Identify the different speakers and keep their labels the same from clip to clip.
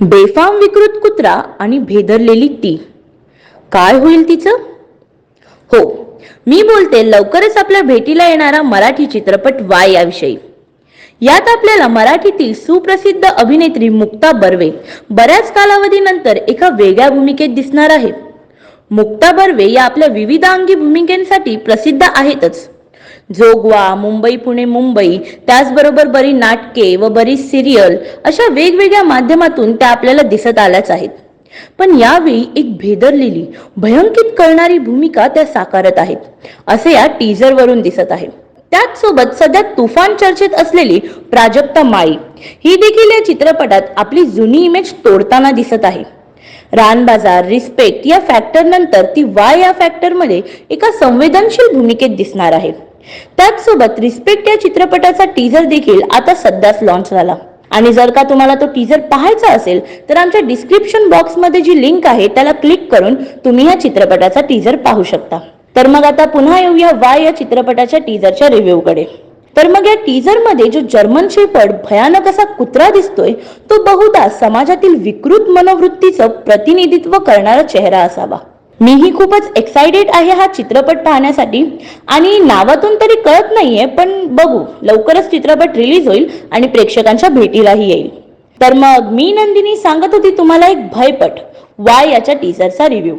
Speaker 1: बेफाम विकृत कुत्रा आणि भेदरलेली ती. काय होईल तिचं? हो मी बोलते लवकरच आपल्या भेटीला येणारा मराठी चित्रपट वाय याविषयी. यात आपल्याला मराठीतील सुप्रसिद्ध अभिनेत्री मुक्ता बर्वे बऱ्याच कालावधीनंतर एका वेगळ्या भूमिकेत दिसणार आहे. मुक्ता बर्वे या आपल्या विविधांगी भूमिकेसाठी प्रसिद्ध आहेतच. जोगवा मुंबई पुणे मुंबई त्याचबरोबर बरी नाटके व बरीच सिरियल अशा वेगवेगळ्या माध्यमातून त्या आपल्याला दिसत आल्याच आहेत. पण यावेळी एक भेदरलेली भयंकित करणारी भूमिका त्या साकारत आहेत असे या टीजर वरून दिसत आहे. त्याच सोबत सध्या तुफान चर्चेत असलेली प्राजक्ता माळी ही देखील या चित्रपटात आपली जुनी इमेज तोडताना दिसत आहे. रान बाजार रिस्पेक्ट या फॅक्टर नंतर ती वाय या फॅक्टरमध्ये एका संवेदनशील भूमिकेत दिसणार आहे. त्याचसोबत रिस्पेक्ट या चित्रपटाचा टीझर देखील आता सध्याच लॉन्च झाला. आणि जर का तुम्हाला तो टीझर पाहायचा असेल तर आमच्या डिस्क्रिप्शन बॉक्समध्ये जी लिंक आहे त्याला क्लिक करून तुम्ही या चित्रपटाचा टीझर पाहू शकता. तर मग आता पुन्हा येऊया वाय या चित्रपटाच्या टीझरच्या रिव्ह्यू कडे. तर मग या टीजरमध्ये जो जर्मन शेपर्ड भयानक असा कुत्रा दिसतोय तो बहुधा समाजातील विकृत मनोवृत्तीचं प्रतिनिधित्व करणारा चेहरा असावा. मीही खूपच एक्साइटेड आहे हा चित्रपट पाहण्यासाठी. आणि नावातून तरी कळत नाहीये पण बघू लवकरच चित्रपट रिलीज होईल आणि प्रेक्षकांच्या भेटीलाही येईल. तर मग मी नंदिनी सांगत होती तुम्हाला एक भयपट वाय याच्या टीजरचा रिव्ह्यू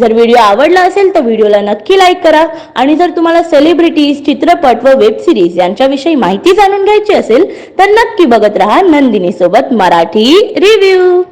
Speaker 1: जर व्हिडिओ आवडला असेल तर व्हिडिओला नक्की लाईक करा. आणि जर तुम्हाला सेलिब्रिटीज चित्रपट व वेब सिरीज यांच्याविषयी माहिती जाणून घ्यायची असेल तर नक्की बघत राहा नंदिनी सोबत मराठी रिव्ह्यू